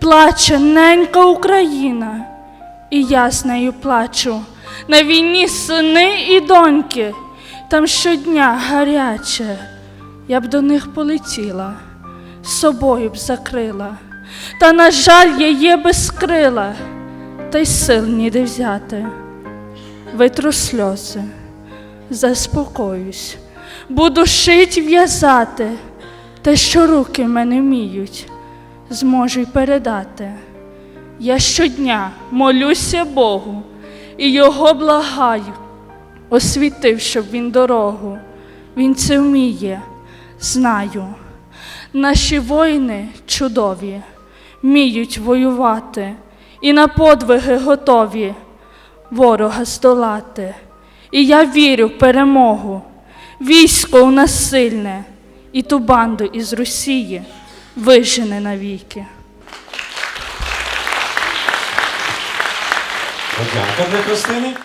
Плаче ненька Україна, і я з нею плачу. На війні сини і доньки, там щодня гаряче. Я б до них полетіла, з собою б закрила. Та, на жаль, я є без крила, та й сил ніде взяти. Витру сльози, заспокоюсь, буду шить в'язати, те, що руки мене вміють, зможу й передати. Я щодня молюся Богу і його благаю, освітив, щоб він дорогу. Він це вміє, знаю. Наші воїни чудові, вміють воювати і на подвиги готові ворога здолати. І я вірю в перемогу. Військо у нас сильне, і ту банду із Росії вижене навіки. Подяка для Христини.